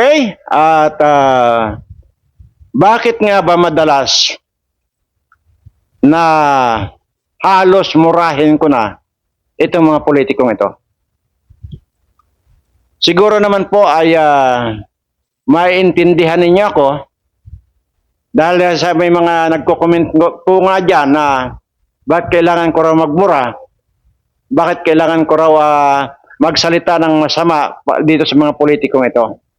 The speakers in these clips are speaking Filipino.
Okay? At ah, bakit nga ba madalas na halos murahin ko na itong mga politikong ito? Siguro naman po ay ah, maintindihan ninyo ako dahil sa may mga nagko-comment po nga dyan na bakit kailangan ko raw magmura? Bakit kailangan ko raw ah, magsalita ng masama dito sa mga politikong ito?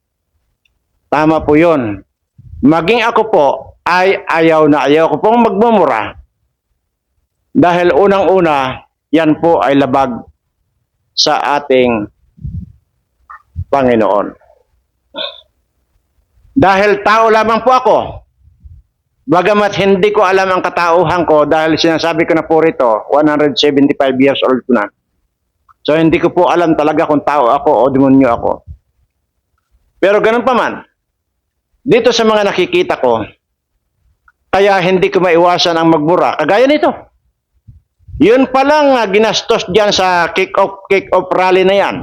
Tama po yun. Maging ako po ay ayaw na ayaw ko pong magmumura. Dahil unang-una, yan po ay labag sa ating Panginoon. Dahil tao lamang po ako, bagamat hindi ko alam ang katauhan ko dahil sinasabi ko na po rito, 175 years old ko na. So hindi ko po alam talaga kung tao ako o demonyo ako. Pero ganun pa man, dito sa mga nakikita ko, kaya hindi ko maiwasan ang magbura. Kagaya nito. Yun pa lang ah, ginastos dyan sa kick-off kick-off rally na yan.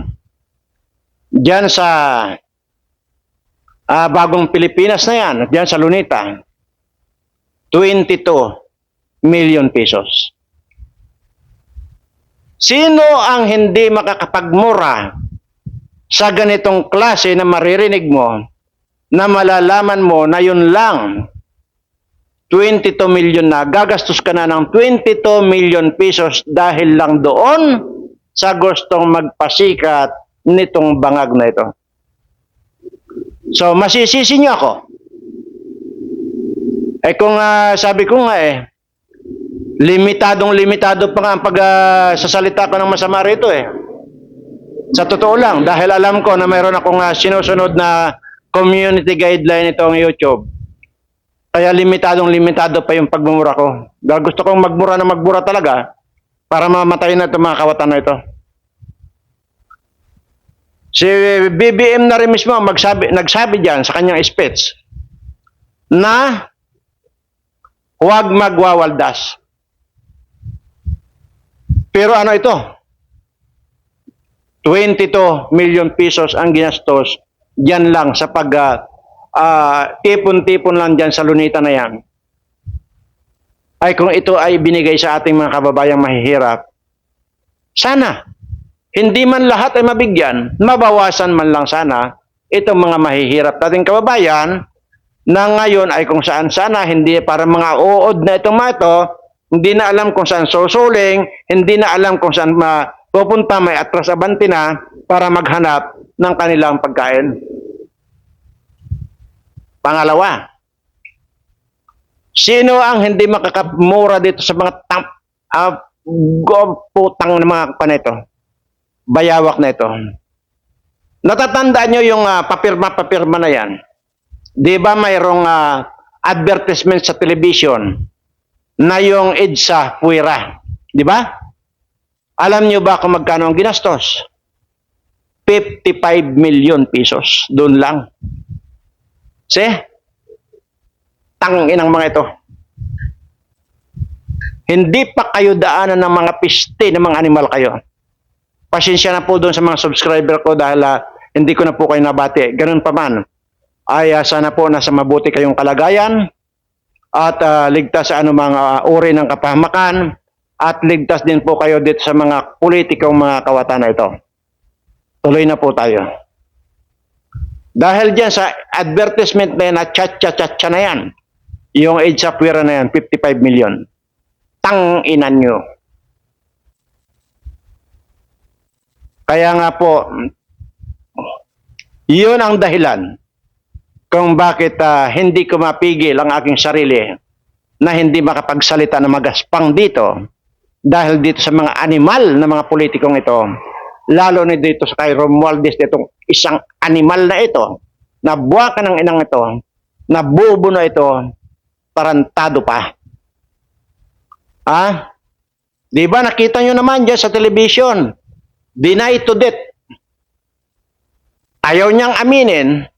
Dyan sa ah, bagong Pilipinas na yan, dyan sa Lunita. 22 million pesos. Sino ang hindi makakapagmura sa ganitong klase na maririnig mo na malalaman mo na yun lang 22 million na gagastos ka na ng 22 million pesos dahil lang doon sa gustong magpasikat nitong bangag na ito. So masisisi niyo ako. Eh kung ah, sabi ko nga eh, limitadong limitado pa nga ang pagsasalita ko ng masama rito eh. Sa totoo lang, dahil alam ko na mayroon akong ah, sinusunod na community guideline itong YouTube. Kaya limitadong limitado pa yung pagmumura ko. Dahil gusto kong magmura na magmura talaga para mamatay na itong mga kawatan na ito. Si BBM na rin mismo magsabi, nagsabi diyan sa kanyang speech na huwag magwawaldas. Pero ano ito? 22 million pesos ang ginastos diyan lang sa pag ah, ah, tipon-tipon lang diyan sa lunita na yan. Ay kung ito ay binigay sa ating mga kababayang mahihirap, sana hindi man lahat ay mabigyan, mabawasan man lang sana itong mga mahihirap nating kababayan na ngayon ay kung saan sana hindi para mga uod na itong mga ito, hindi na alam kung saan susuling, hindi na alam kung saan ma pupunta may atras abante na para maghanap ng kanilang pagkain. Pangalawa, sino ang hindi makakapmura dito sa mga tam, uh, putang ng mga panito? Bayawak na ito. Natatandaan nyo yung ah, papirma-papirma na yan. Di ba mayroong ah, advertisement sa television na yung EDSA puwira? Di ba? Alam nyo ba kung magkano ang ginastos? 55 million pesos. Doon lang. See? Tangin ang mga ito. Hindi pa kayo daanan ng mga piste ng mga animal kayo. Pasensya na po doon sa mga subscriber ko dahil ah, hindi ko na po kayo nabati. Ganun pa man. Ay ah, sana po nasa mabuti kayong kalagayan at ah, ligtas sa anumang ah, uri ng kapahamakan at ligtas din po kayo dito sa mga politikong mga kawatan na ito. Tuloy na po tayo. Dahil dyan sa advertisement na yan, na chat-chat-chat na yan, yung age of na yan, 55 million. Tang inan nyo. Kaya nga po, yun ang dahilan kung bakit ah, hindi ko mapigil ang aking sarili na hindi makapagsalita na magaspang dito dahil dito sa mga animal na mga politikong ito, lalo na dito sa kay Romualdez, itong isang animal na ito, na buwaka ng inang ito, na bubo na ito, tarantado pa. Ah? Di ba nakita nyo naman dyan sa television, deny to death. Ayaw niyang aminin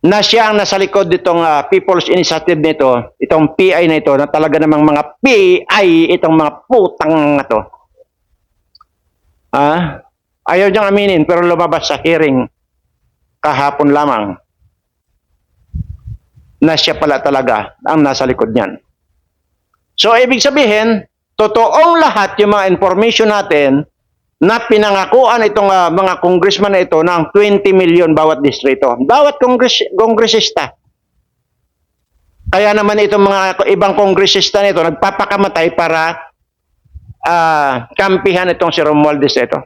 na siya ang nasa likod nitong ah, People's Initiative nito, itong PI na ito, na talaga namang mga PI, itong mga putang na to. Ah? Ayaw niyang aminin, pero lumabas sa hearing kahapon lamang na siya pala talaga ang nasa likod niyan. So, ibig sabihin, totoong lahat yung mga information natin na pinangakuan itong ah, mga congressman na ito ng 20 million bawat distrito. Bawat congress, kongresista. Kaya naman itong mga ibang kongresista nito nagpapakamatay para ah, kampihan itong si Romualdez ito.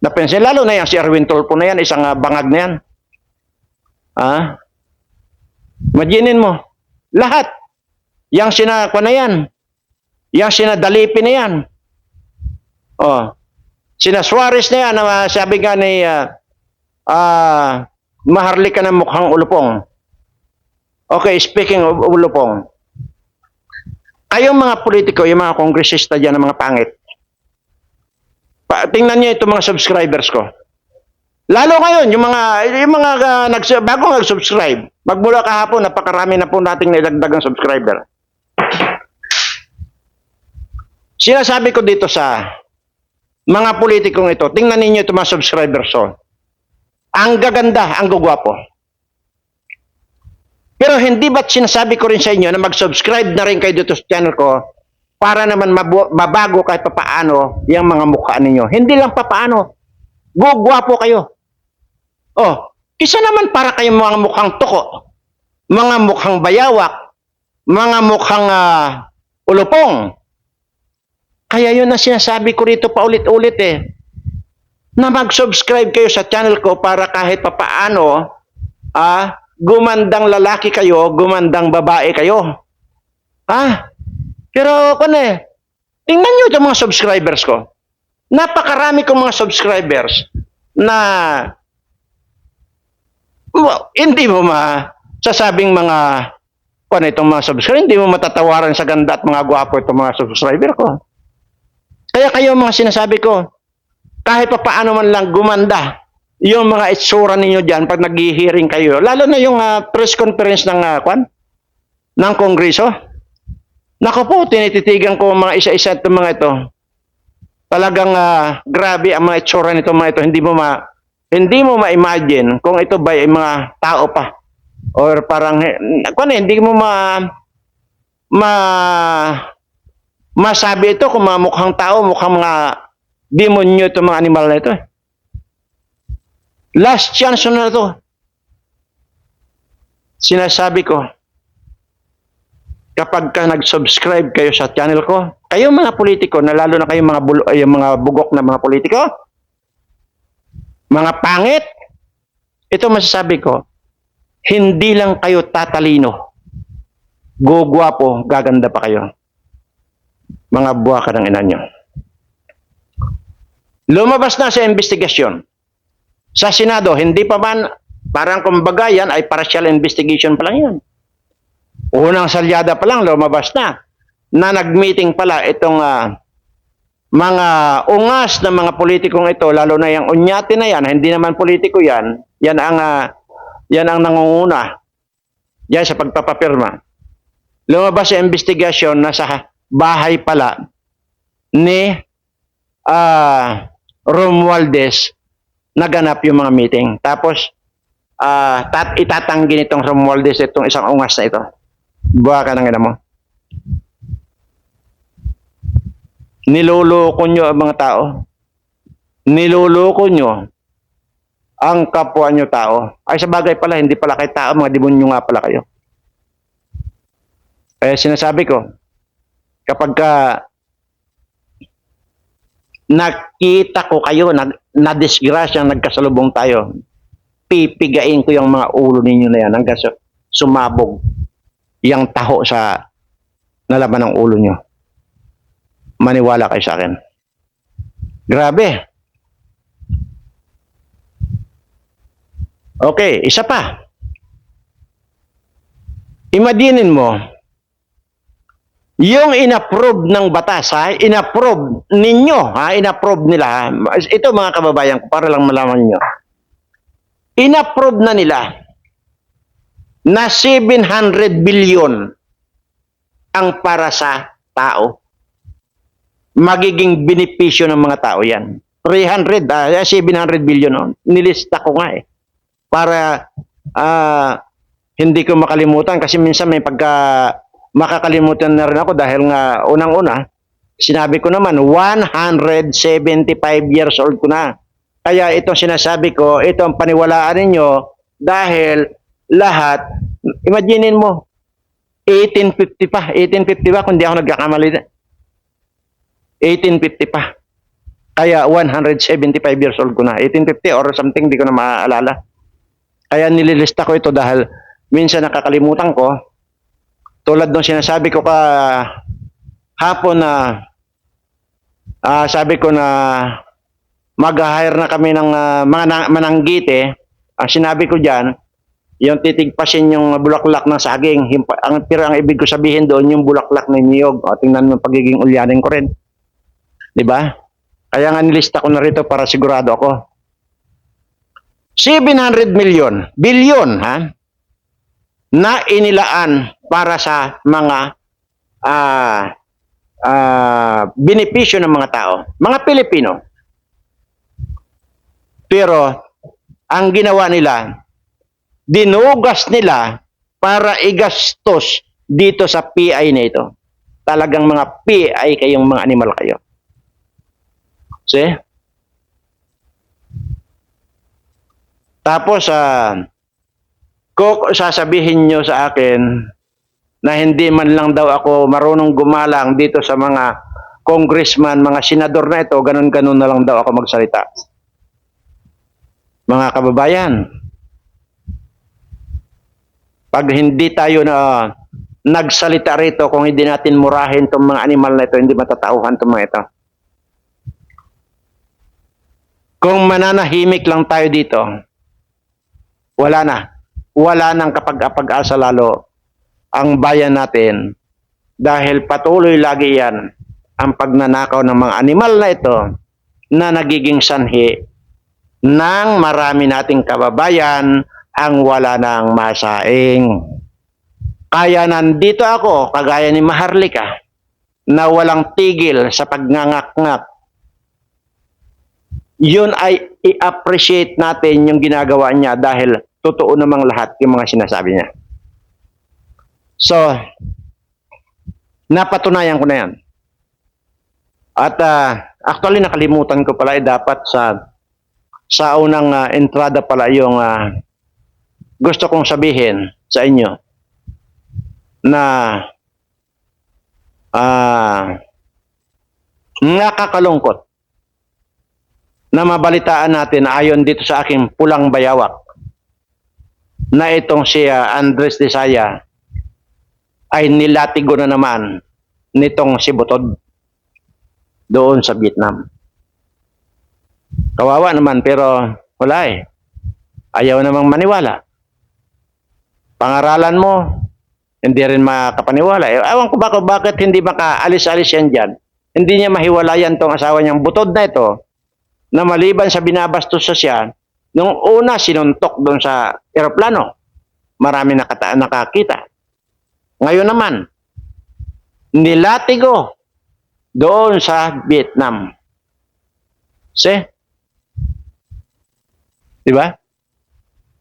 Napansin, lalo na yan, si Erwin Tulfo na yan, isang ah, bangag na yan. Ah? Imaginin mo, lahat. Yang sina, kwa na yan. Yang sina Dalipi na yan. Oh. Sina Suarez na yan, na sabi nga ni ah, ah, maharlika ng mukhang ulupong. Okay, speaking of ulupong, kayong mga politiko, yung mga kongresista dyan, ng mga pangit, pa, tingnan niyo itong mga subscribers ko. Lalo ngayon, yung mga, yung mga uh, nags, bago nag-subscribe, magmula kahapon, napakarami na po nating nailagdag ang subscriber. Sinasabi ko dito sa mga politikong ito, tingnan ninyo itong mga subscribers ko. Ang gaganda, ang gugwapo. Pero hindi ba't sinasabi ko rin sa inyo na mag-subscribe na rin kayo dito sa channel ko para naman mabago kahit papaano yung mga mukha ninyo. Hindi lang papaano. Gugwapo kayo. Oh, isa naman para kayong mga mukhang tuko, mga mukhang bayawak, mga mukhang ah, ulupong. Kaya yun ang sinasabi ko rito paulit-ulit eh. Na mag-subscribe kayo sa channel ko para kahit papaano ah, gumandang lalaki kayo, gumandang babae kayo. Ah, pero kung eh, tingnan nyo itong mga subscribers ko. Napakarami kong mga subscribers na Well, hindi mo ma sasabing mga kung itong mga subscriber, hindi mo matatawaran sa ganda at mga gwapo itong mga subscriber ko. Kaya kayo mga sinasabi ko, kahit pa paano man lang gumanda yung mga itsura ninyo dyan pag nag-hearing kayo, lalo na yung ah, press conference ng uh, kwan, ng kongreso. Nako po, tinititigan ko mga isa-isa itong mga ito. Talagang ah, grabe ang mga itsura nito mga ito. Hindi mo ma hindi mo ma-imagine kung ito ba ay mga tao pa or parang kung hindi mo ma ma masabi ito kung mga mukhang tao, mukhang mga demonyo itong mga animal na ito. Last chance na ito. Sinasabi ko, kapag ka nag-subscribe kayo sa channel ko, kayo mga politiko, na lalo na kayo mga, bul- ay, mga bugok na mga politiko, mga pangit, ito masasabi ko, hindi lang kayo tatalino, gugwapo, gaganda pa kayo. Mga buwa ka ng ina nyo. Lumabas na sa investigasyon. Sa Senado, hindi pa man, parang kumbaga yan ay partial investigation pa lang yan. Unang salyada pa lang, lumabas na. Na nag-meeting pala itong ah, mga ungas na mga politikong ito, lalo na yung unyati na yan, hindi naman politiko yan, yan ang, ah, yan ang nangunguna. Yan sa pagpapapirma. Lumabas sa investigasyon na sa bahay pala ni ah Romualdez naganap yung mga meeting. Tapos, ah tat itatanggi nitong Romualdez itong isang ungas na ito. Buha ka ng ina mo. Niloloko nyo ang mga tao. Niloloko nyo ang kapwa nyo tao. Ay sa bagay pala, hindi pala kayo tao, mga demonyo nga pala kayo. Eh sinasabi ko, kapag ka nakita ko kayo, na, na-disgrasya, nagkasalubong tayo, pipigain ko yung mga ulo ninyo na yan hanggang sumabog yung taho sa nalaman ng ulo nyo. Maniwala kayo sa akin. Grabe. Okay, isa pa. Imaginin mo, yung inapprove ng batas, ha, inapprove ninyo, ha, inapprove nila, ha, ito mga kababayan ko, para lang malaman nyo. Inapprove na nila na 700 billion ang para sa tao. Magiging benepisyo ng mga tao yan. 300, ah, 700 billion, no? nilista ko nga eh. para ah, hindi ko makalimutan kasi minsan may pagka makakalimutan na rin ako dahil nga unang-una sinabi ko naman 175 years old ko na. Kaya itong sinasabi ko, ito ang paniwalaan ninyo dahil lahat, imaginein mo, 1850 pa, 1850 pa kung di ako nagkakamali. 1850 pa. Kaya 175 years old ko na. 1850 or something, di ko na maaalala. Kaya nililista ko ito dahil minsan nakakalimutan ko. Tulad nung sinasabi ko ka hapon na ah, sabi ko na mag-hire na kami ng ah, mga na- mananggite. Ang sinabi ko diyan, yung titigpasin yung bulaklak ng saging. Ang, pero ang ibig ko sabihin doon, yung bulaklak ng niyog. O, tingnan mo pagiging ulyanin ko rin. Ba? Kaya nga nilista ko na rito para sigurado ako. 700 million, billion, ha? Na inilaan para sa mga ah ah benepisyo ng mga tao, mga Pilipino. Pero ang ginawa nila, dinugas nila para igastos dito sa PI na ito. Talagang mga PI kayong mga animal kayo. See? Tapos, ah, kung sasabihin nyo sa akin na hindi man lang daw ako marunong gumalang dito sa mga congressman, mga senador na ito, ganun-ganun na lang daw ako magsalita. Mga kababayan, pag hindi tayo na nagsalita rito, kung hindi natin murahin itong mga animal na ito, hindi matatauhan itong mga ito. Kung mananahimik lang tayo dito, wala na. Wala nang kapag-apag-asa lalo ang bayan natin dahil patuloy lagi yan ang pagnanakaw ng mga animal na ito na nagiging sanhi ng marami nating kababayan ang wala ng masaing. Kaya nandito ako, kagaya ni Maharlika, na walang tigil sa pagngangat-ngat yun ay i-appreciate natin yung ginagawa niya dahil totoo namang lahat yung mga sinasabi niya. So, napatunayan ko na yan. At ah, actually nakalimutan ko pala eh, dapat sa sa unang ah, entrada pala yung ah, gusto kong sabihin sa inyo na ah nakakalungkot na mabalitaan natin ayon dito sa aking pulang bayawak na itong si ah, Andres Desaya ay nilatigo na naman nitong si Butod doon sa Vietnam. Kawawa naman pero wala eh. Ayaw namang maniwala. Pangaralan mo, hindi rin makapaniwala. Eh, Ewan ko baka bakit hindi makaalis-alis yan dyan. Hindi niya mahiwalayan tong asawa niyang butod na ito na maliban sa binabastos sa siya, nung una sinuntok doon sa eroplano, marami nakakita. Ngayon naman, nilatigo doon sa Vietnam. See? Di ba?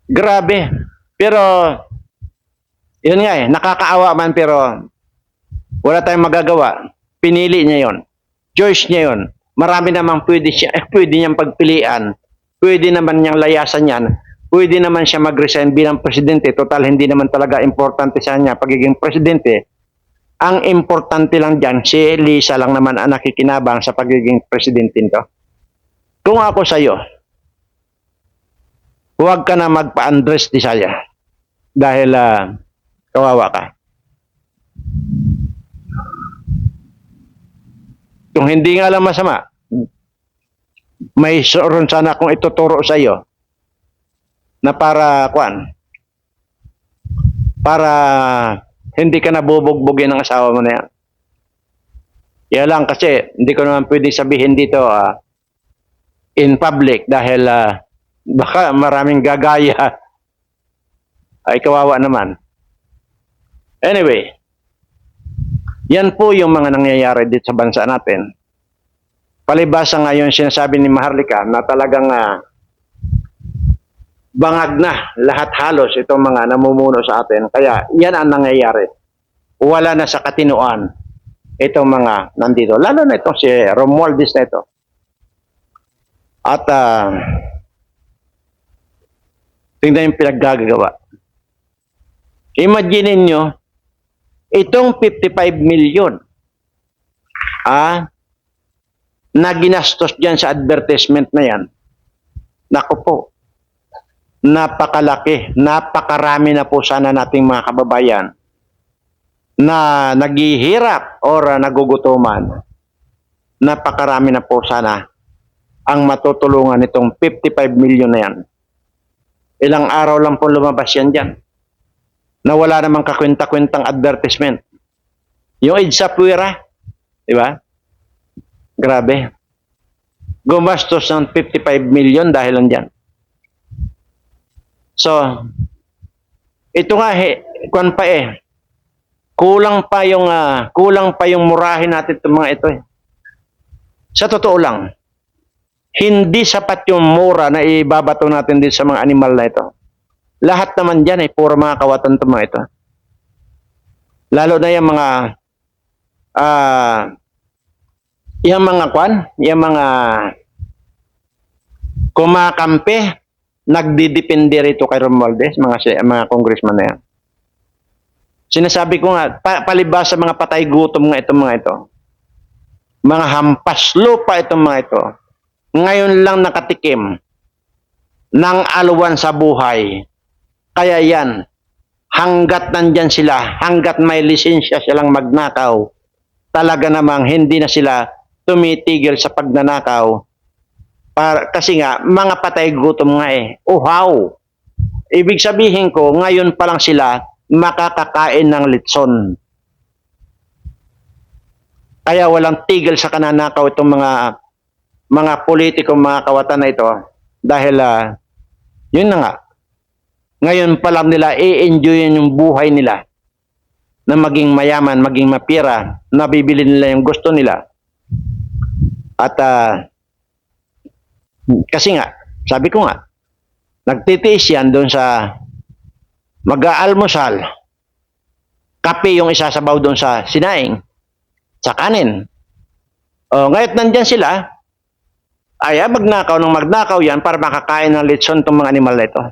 Grabe. Pero, yun nga eh, nakakaawa man pero wala tayong magagawa. Pinili niya yon. Choice niya yon. Marami namang pwede, siya, eh, pwede niyang pagpilian. Pwede naman niyang layasan yan. Pwede naman siya mag-resign bilang presidente. Total, hindi naman talaga importante sa niya pagiging presidente. Ang importante lang dyan, si Lisa lang naman ang nakikinabang sa pagiging presidente nito. Kung ako sa'yo, huwag ka na magpa-Andres Disaya dahil ah, kawawa ka. Kung hindi nga lang masama, may soron sana akong ituturo sa iyo na para kuan para hindi ka nabubugbugin ng asawa mo na yan. Kaya lang kasi hindi ko naman pwede sabihin dito ah, in public dahil ah, baka maraming gagaya ay kawawa naman. Anyway, yan po yung mga nangyayari dito sa bansa natin. Palibasa nga yung sinasabi ni Maharlika na talagang ah, bangag na lahat halos itong mga namumuno sa atin. Kaya yan ang nangyayari. Wala na sa katinuan itong mga nandito. Lalo na itong si Romualdez na ito. At ah, tingnan yung pinaggagawa. Imagine nyo, itong 55 million ah, na ginastos dyan sa advertisement na yan, naku po, napakalaki, napakarami na po sana nating mga kababayan na naghihirap or nagugutuman. Napakarami na po sana ang matutulungan nitong 55 million na yan. Ilang araw lang po lumabas yan dyan. Na wala namang kakwenta-kwentang advertisement. Yung EDSA Puera, di ba? Grabe. Gumastos ng 55 million dahil lang dyan. So, ito nga he, kwan pa eh. Kulang pa yung ah, kulang pa yung murahin natin itong mga ito eh. Sa totoo lang, hindi sapat yung mura na ibabato natin din sa mga animal na ito. Lahat naman dyan eh, puro mga kawatan itong mga ito. Lalo na yung mga ah yung mga kwan, yung mga kumakampi, nagdidepende rito kay Romualdez, mga, mga congressman na yan. Sinasabi ko nga, pa, palibas sa mga patay gutom nga itong mga ito. Mga hampas lupa itong mga ito. Ngayon lang nakatikim ng aluwan sa buhay. Kaya yan, hanggat nandyan sila, hanggat may lisensya silang magnakaw, talaga namang hindi na sila tumitigil sa pagnanakaw. Para, kasi nga, mga patay gutom nga eh. Uhaw. Ibig sabihin ko, ngayon pa lang sila makakakain ng litson. Kaya walang tigil sa kananakaw itong mga mga politiko, mga kawatan na ito. Dahil, ah, yun na nga, ngayon pa lang nila i-enjoyin yung buhay nila na maging mayaman, maging mapira, nabibili nila yung gusto nila. At ah, kasi nga, sabi ko nga, nagtitiis yan doon sa mag-aalmusal, kape yung isasabaw doon sa sinaing, sa kanin. O, ngayon nandyan sila, ay ah, magnakaw ng magnakaw yan para makakain ng litson itong mga animal na ito.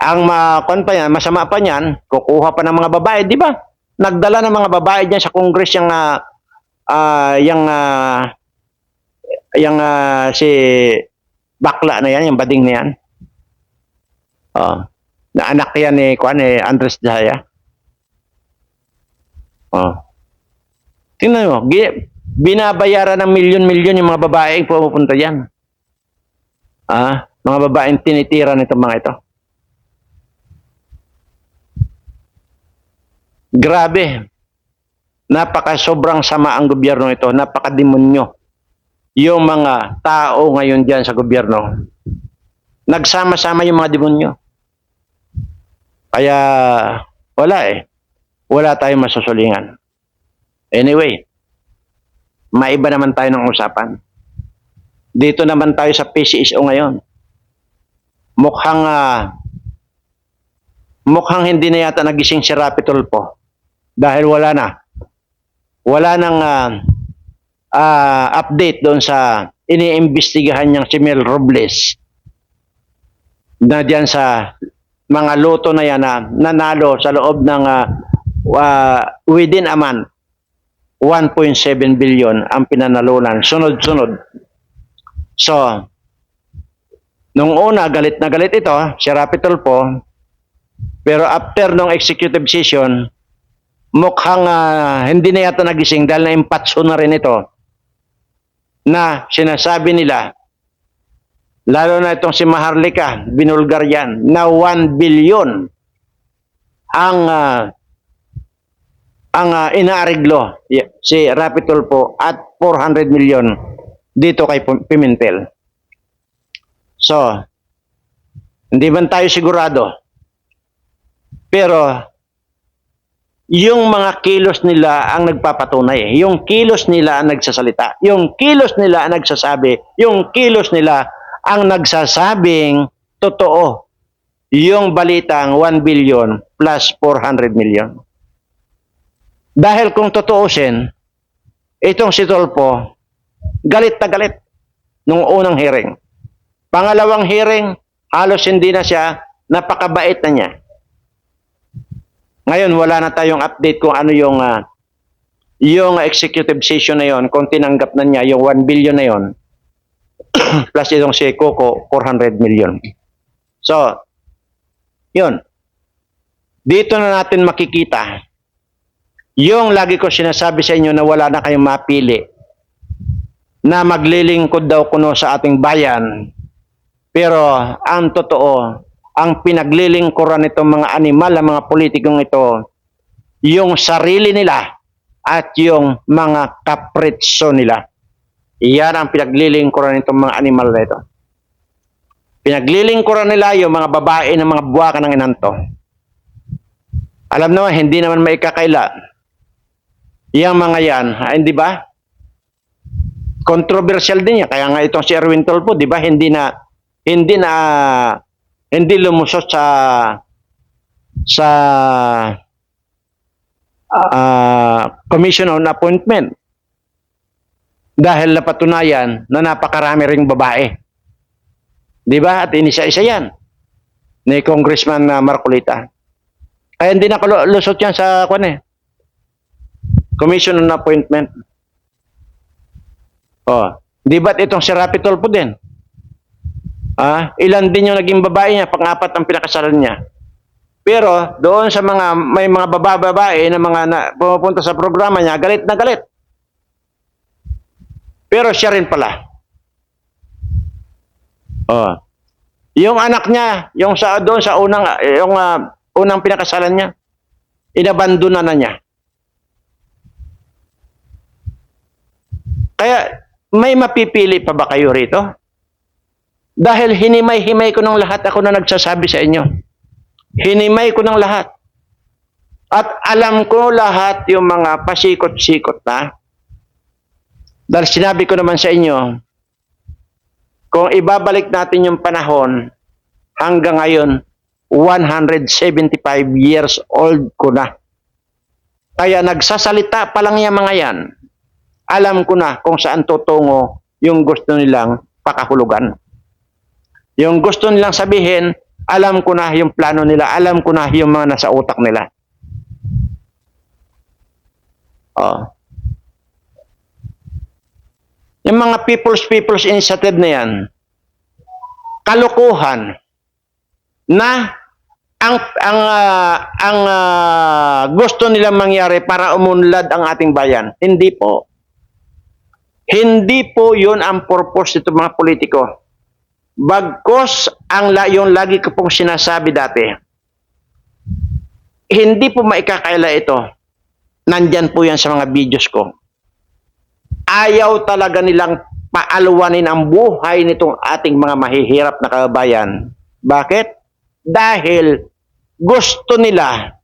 Ang makon pa yan, masama pa niyan, kukuha pa ng mga babae, di ba? Nagdala ng mga babae diyan sa Congress yung ah ah, yung ah, yung ah, si bakla na yan, yung bading na yan. Oh. Na anak yan ni Kuan eh, Andres Jaya. Oh. Tingnan mo, binabayaran ng milyon-milyon yung mga babaeng pumupunta diyan. Ah, mga babaeng tinitira nito mga ito. Grabe. Napaka sobrang sama ang gobyerno ito, napaka-demonyo. Yung mga tao ngayon diyan sa gobyerno, nagsama-sama yung mga demonyo. Kaya wala eh. Wala tayong masusulingan. Anyway, maiba naman tayo ng usapan. Dito naman tayo sa PCSO ngayon. Mukhang ah, mukhang hindi na yata nagising si Rapi Tulfo dahil wala na. Wala nang ah, ah, update doon sa iniimbestigahan niyang si Mel Robles na diyan sa mga loto na yan na nanalo sa loob ng ah, ah, within a month 1.7 billion ang pinanalunan sunod-sunod. So, nung una galit na galit ito si Rapi Tulfo pero after nung executive session mukhang ah, hindi na yata nagising dahil na-impatso na rin ito na sinasabi nila lalo na itong si Maharlika, binulgar yan, na 1 billion ang ah, ang inaareglo y- si Rapi Tulfo at 400 million dito kay Pim- Pimentel. So, hindi man tayo sigurado. Pero, yung mga kilos nila ang nagpapatunay. Yung kilos nila ang nagsasalita. Yung kilos nila ang nagsasabi. Yung kilos nila ang nagsasabing totoo yung balitang 1 billion plus 400 million. Dahil kung tutuusin, itong si Tolpo, galit na galit nung unang hearing. Pangalawang hearing, halos hindi na siya, napakabait na niya. Ngayon, wala na tayong update kung ano yung ah, yung executive session na yon, kung tinanggap na niya yung 1 billion na yon, plus itong si Coco, 400 million. So, yun. Dito na natin makikita yung lagi ko sinasabi sa inyo na wala na kayong mapili na maglilingkod daw kuno sa ating bayan. Pero ang totoo, ang pinaglilingkuran nitong mga animal, ang mga politikong ito, yung sarili nila at yung mga kapritso nila. Iyan ang pinaglilingkuran nitong mga animal na ito. Pinaglilingkuran nila yung mga babae ng mga buwaka ng inanto. Alam naman, hindi naman maikakaila. Yang mga yan, ah, hindi ba? Controversial din yan. Kaya nga itong si Erwin Tolpo, di ba? Hindi na, hindi na, hindi lumusot sa, sa, ah, commission on appointment. Dahil napatunayan na napakarami ring babae. Di ba? At inisa-isa yan ni Congressman uh, Marcolita. Kaya hindi nakalusot yan sa kwan eh. Commission on appointment. Oh, di ba't itong si Rapi Tulfo din? Ah, ilan din yung naging babae niya, pang-apat ang pinakasalan niya. Pero doon sa mga may mga bababae na mga na, pumupunta sa programa niya, galit na galit. Pero siya rin pala. Oh. Yung anak niya, yung sa doon sa unang yung ah, unang pinakasalan niya, inabandona na niya. Kaya may mapipili pa ba kayo rito? Dahil hinimay-himay ko ng lahat ako na nagsasabi sa inyo. Hinimay ko ng lahat. At alam ko lahat yung mga pasikot-sikot na. Dahil sinabi ko naman sa inyo, kung ibabalik natin yung panahon, hanggang ngayon, 175 years old ko na. Kaya nagsasalita pa lang yung mga yan. Alam ko na kung saan tutungo yung gusto nilang pakahulugan. Yung gusto nilang sabihin, alam ko na yung plano nila, alam ko na yung mga nasa utak nila. Oh. Yung mga people's people's initiative na yan, kalukuhan na ang ang ah, ang ah, gusto nilang mangyari para umunlad ang ating bayan. Hindi po. Hindi po 'yun ang purpose nito mga politiko. Bagkos ang la, yung lagi ko pong sinasabi dati. Hindi po maikakaila ito. Nandyan po yan sa mga videos ko ayaw talaga nilang paalwanin ang buhay nitong ating mga mahihirap na kababayan. Bakit? Dahil gusto nila,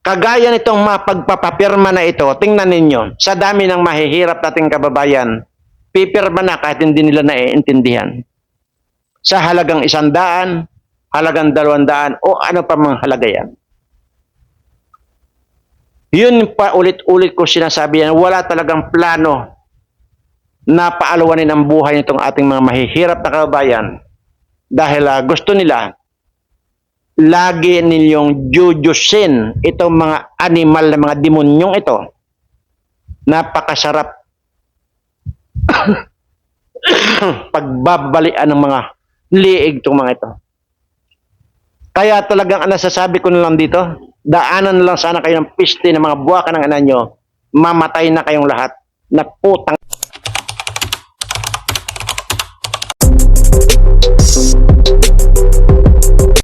kagaya nitong mga pagpapapirma na ito, tingnan ninyo, sa dami ng mahihirap nating kababayan, pipirma na kahit hindi nila naiintindihan. Sa halagang isandaan, halagang dalawandaan, o ano pa mga halaga yan. Yun pa ulit-ulit ko sinasabi yan, wala talagang plano na paalawanin ang buhay nitong ating mga mahihirap na kababayan dahil ah, gusto nila lagi nilyong jujusin itong mga animal na mga demonyong ito. Napakasarap pagbabalian ng mga liig itong mga ito. Kaya talagang ang nasasabi ko na lang dito, daanan na lang sana kayo ng piste ng mga buwakan ng anak nyo, mamatay na kayong lahat na putang